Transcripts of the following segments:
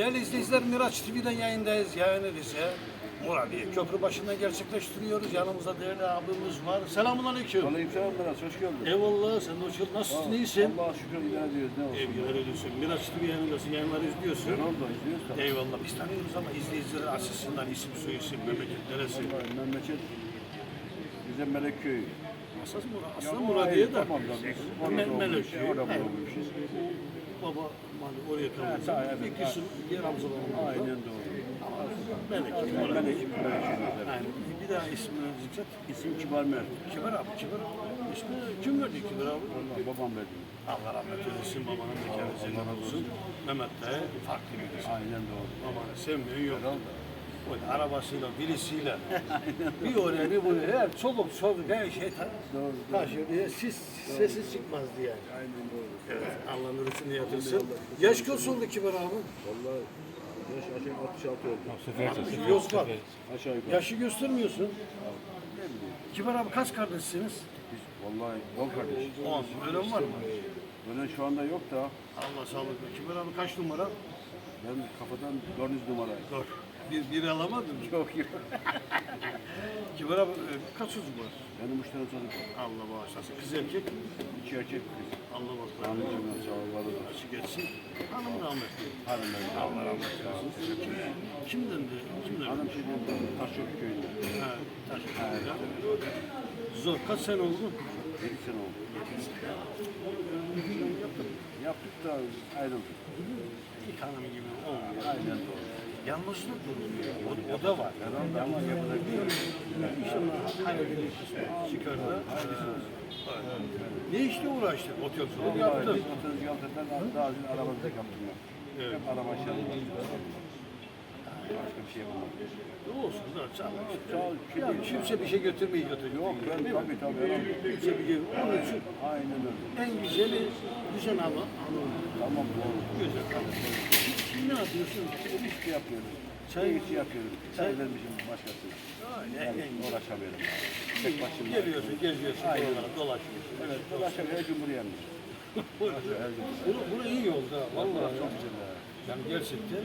Değerli izleyiciler Miraç TV'den yayındayız. Yayını Rize. Muradiye köprü başında gerçekleştiriyoruz. Yanımızda değerli abimiz var. Selamun aleyküm. Aleykümselam Berat, hoş geldin. Eyvallah sen de hoş geldin. Nasılsın? iyisin? Allah'a şükür idare ediyoruz, ne olsun. Evliler ediyorsun. Miraç TV yayınındasın. Yayınları izliyorsun. Ben orada izliyoruz da. Eyvallah. Biz tanıyoruz ama izleyiciler açısından isim, soy isim, memleket neresi? Vallahi Memleket bize Melekköy. Asas Mur Ya Aslan Muradiye de. Tamam da biz Me- orada doğmuşuz, Melekköy. orada Evet. doğmuşuz. Baba hani oraya kalmış. Evet, evet, Bir kısım diğer amcalarım orada. Aynen doğru. Melekköy. Melekköy, Melekköy. Aynen. Bir daha ismini zikret. İsim Kibar Mert. Kibar abi, Kibar abi. İsmi kim verdi Kibar abi? Vallahi babam verdi. Allah rahmet eylesin, babanın mekanı cennet olsun. Mehmet de farklı birisi. Aynen doğru. Babanı sevmeyen yok. Böyle arabasıyla, birisiyle bir oraya bir buraya her çoluk çocuk her şey ta Doğru. taşıyor. Siz sesi çıkmazdı yani. Aynen doğru. Evet. Allah nurusunu yatırsın. Yaş kaç oldu Kibar abi? Vallahi yaş aşağı 66 oldu. Yozgat. Aşağı yukarı. Yaşı göstermiyorsun. Kibar abi kaç kardeşsiniz? Biz vallahi yol kardeş. 10. Ölen var mı? Böyle şu anda yok da Allah sağlık. Kibar abi kaç numara? ben kafadan 400 numara. Dur. Bir, bir alamadın mı? Yok yok. Kibar abi e, kaç çocuk var? Benim üç tane çocuk var. Allah bağışlasın. Kız erkek. İki erkek kız. Allah bağışlasın. Tanrıcığım sağ ol, var olsun. Açık etsin. Hanım rahmetli. Hanım ben. Allah rahmet eylesin. Kimden de? Kimden? Hanım şey diyor, Taşçok köyünde. Ha, taş. Zor. Kaç sene oldu? Yedi sene oldu. Yaptık da ayrıldık. İlk hanım gibi olmuyor. Aynen doğru. Yalnızlık. O, o da var. Ama şey. İnşallah hayırlı bir kısmet çıkar da. Aynen. Ne işle uğraştın? Otelcilik biz otuz yaltıdan daha önce arabacılık yaptım ben. Evet. Hep araba işleri. Başka bir şey yapamadım. Ne olsun çalış. Sağ ol. Ya kimse bir şey götürmeyi götürüyor. Yok ben tabii tabii. Kimse bir şey. Onun için Aynen öyle. en güzeli güzel hanım. Tamam doğru. Güzel hava. Şimdi ne yapıyorsun? İş de yapıyorum. Çay- işi yapıyorum. Çay vermişim başkasına. Aynen. Ben uğraşamıyorum. Tek başıma. Geliyorsun, geziyorsun, Aynen. dolaşıyorsun. Evet, dolaşamıyorum. Her gün buraya gün. Bunu, bunu iyi oldu ha, vallahi. Çok güzel. Yani gerçekten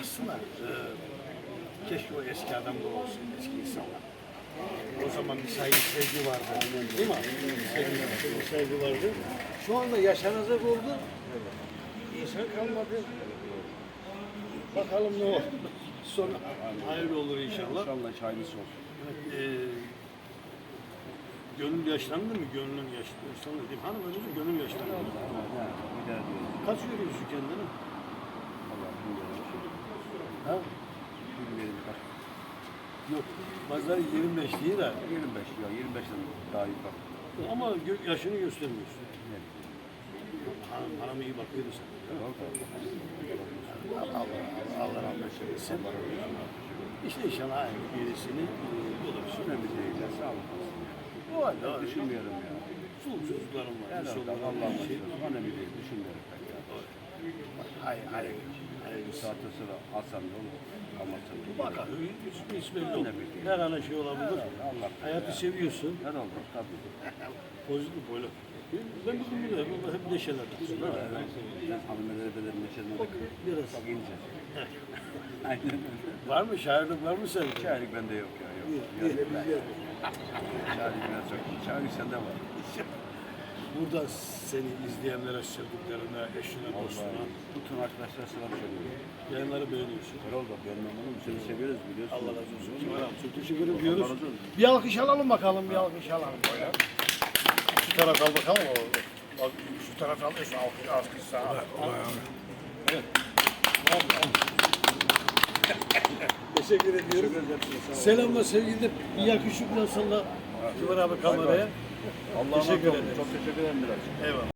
aslında e, keşke o eski adamlar olsun, eski insanlar. O zaman bir saygı, sevgi vardı. Değil mi? Sevgi, sevgi vardı. Şu anda yaşanacak oldu. İnsan kalmadı. Bakalım ne olur. Sonra hayırlı olur inşallah. İnşallah çaylısı olsun. E, gönül yaşlandı mı? Gönlün yaşlandı. Diyeyim. Hanım öyle? Gönül yaşlandı. Diyoruz. Kaç görüyorsun kendini? Allah bilmiyorum. Ha? Bilmiyorum. Bak, Yok. Bazıları 25 değil de. 25 ya 25'ten daha yukarı. Ama gö- yaşını göstermiyorsun. Hanım, iyi bakıyor sana. Yok da. Allah, Allah, Allah rahmet eylesin. İşte inşallah aynı birisini e, bulursun. Önemli değil. Sağ olun. Halde abi, Düşünmüyorum ya. çoluk çocuklarım var. Herhalde bir şey. Önemli değil. Düşünmüyorum ben ya. Hayır, hayır. hayır. Bu saatte olur. Almazsam da olur. Bakalım, hiç, hiç belli değil. Her an şey olabilir. Hayatı seviyorsun. Herhalde tabii. Pozitif böyle. Ben bildim bile, bu hep neşeler. Ben hanımefendi benim neşedim. Biraz. İnce. Aynen öyle. Var mı? Şairlik var mı senin? Şairlik bende yok ya. Yok. Yok. Şairlik biraz çok. Şairlik sende var. Burada seni izleyenlere, sevdiklerine, eşine, dostuna bütün arkadaşlara selam söylüyorum. yayınları beğeniyorsun. Herhalde beğenmem oğlum. Seni seviyoruz biliyorsun. Allah razı olsun. Çok teşekkür ediyoruz. Bir alkış alalım bakalım, bir alkış alalım böyle. Şu taraf al bakalım. o- Bak şu taraf al, şu alkış, alkış sağa. Evet. Teşekkür ediyorum. Selamla sevgili bir yakışıklı sonra Kibar abi kameraya. Allah'a Teşekkür emanet olun. Çok teşekkür ederim biraz. Eyvallah.